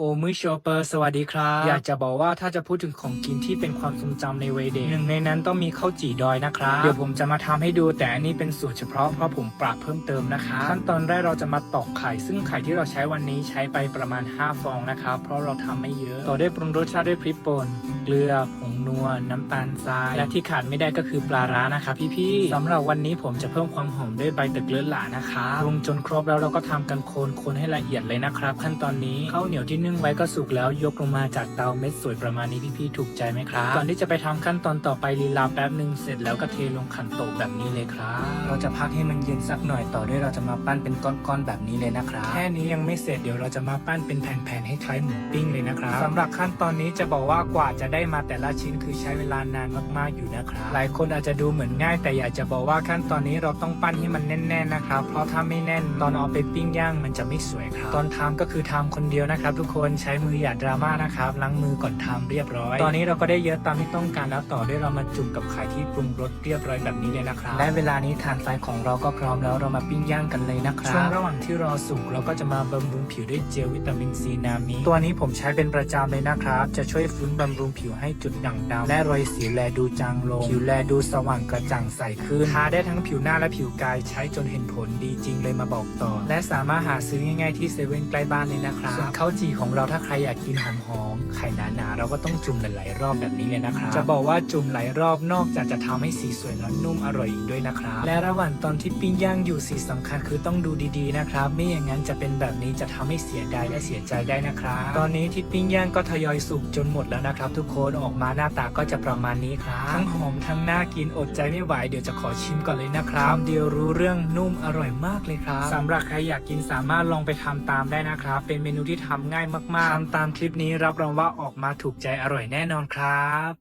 โอมือโชเปอร์สวัสดีครับ อยากจะบอกว่าถ้าจะพูดถึงของกินที่เป็นความทรงจำในวัยเด็กหนึ่งในนั้นต้องมีข้าวจี่ดอยนะครับ เดี๋ยวผมจะมาทำให้ดูแต่อันนี้เป็นสูตรเฉพาะเพราะผมปรับเพิ่มเติมนะครับขั้นตอนแรกเราจะมาตอกไข่ ซึ่งไข่ที่เราใช้วันนี้ใช้ไปประมาณ 5 ฟองนะครับเพราะเราทำไม่เยอะ ต่อด้วยปรุงรสชาติด้วยพริกป่น เกลือผงนัว น้ำตาลทราย และที่ขาดไม่ได้ก็คือปลาร้านะครับพี่ๆสำหรับวันนี้ผมจะเพิ่มความหอมด้วยใบตะเกียบหลานะครับปรุงจนครบแล้วเราก็ทำกันโคนคนให้ละเอียดเลยนะครับ ขั้นตอนนี้ข้าวเหนียวที่นึ่งไว้ก็สุกแล้วยกลงมาจากเตาเม็ดสวยประมาณนี้พี่ๆถูกใจไหมครับก่อนที่จะไปทำขั้นตอนต่อไปลีลาแป๊บหนึ่งเสร็จแล้วก็เทลงขันโตกแบบนี้เลยครับ เราจะพักให้มันเย็นสักหน่อยต่อด้วยเราจะมาปั้นเป็นก้อนๆแบบนี้เลยนะครับแค่นี้ยังไม่เสร็จเดี๋ยวเราจะมาปั้นเป็นแผ่นๆให้คล้ายหมูปิ้งเลยนะครับสำหรับขั้นตอนนี้จะบอกว่ากว่าจะได้ได้มาแต่ละชิ้นคือใช้เวลานานมากๆอยู่นะครับ หลายคนอาจจะดูเหมือนง่าย แต่อยากจะบอกว่าขั้นตอนนี้เราต้องปั้นให้มันแน่นๆนะครับ เพราะถ้าไม่แน่นตอนเอาไปปิ้งย่างมันจะไม่สวยครับ ตอนทำก็คือทำคนเดียวนะครับ ทุกคนใช้มืออย่าดราม่านะครับล้างมือก่อนทำเรียบร้อย ตอนนี้เราก็ได้เยอะตามที่ต้องการแล้วต่อด้วยเรามาจุ่มกับไข่ที่ปรุงรสเรียบร้อยแบบนี้เลยนะครับ และเวลานี้ทานไฟของเราก็พร้อมแล้วเรามาปิ้งย่างกันเลยนะครับช่วงระหว่างที่รอสุกเราก็จะมาบำรุงผิวด้วยเจลวิตามินซีนามิตัวนี้ผมใช้เป็นประจำเลยนะครับ จะช่วยฟื้นบำรุงผิวให้จุดด่างดำและรอยสิวแลดูจางลง ผิวแลดูสว่างกระจ่างใสขึ้นทาได้ทั้งผิวหน้าและผิวกายใช้จนเห็นผลดีจริงเลยมาบอกต่อ และสามารถหาซื้อง่ายๆที่เซเว่นใกล้บ้านเลยนะครับส่วนข้าวจี่ของเราถ้าใครอยากกินหอมๆไข่หนาๆเราก็ต้องจุ่มหลายๆรอบแบบนี้เลยนะครับจะบอกว่าจุ่มหลายรอบนอกจากจะทำให้สีสวยแล้วนุ่มอร่อยอีกด้วยนะครับและระหว่างตอนที่ปิ้งย่างอยู่สิ่งสำคัญคือต้องดูดีๆนะครับ ไม่อย่างนั้นจะเป็นแบบนี้จะทำให้เสียดายและเสียใจได้นะครับ ตอนนี้ที่ปิ้งย่างก็ทยอยสุกจนหมดแล้วนะครับ ทุกคนออกมาหน้าตาก็จะประมาณนี้ครับทั้งหอมทั้งน่ากินอดใจไม่ไหวเดี๋ยวจะขอชิมก่อนเลยนะครับคำเดียวรู้เรื่องนุ่มอร่อยมากเลยครับสำหรับใครอยากกินสามารถลองไปทำตามได้นะครับ เป็นเมนูที่ทำง่ายมากๆทำตามคลิปนี้รับรองว่าออกมาถูกใจอร่อยแน่นอนครับ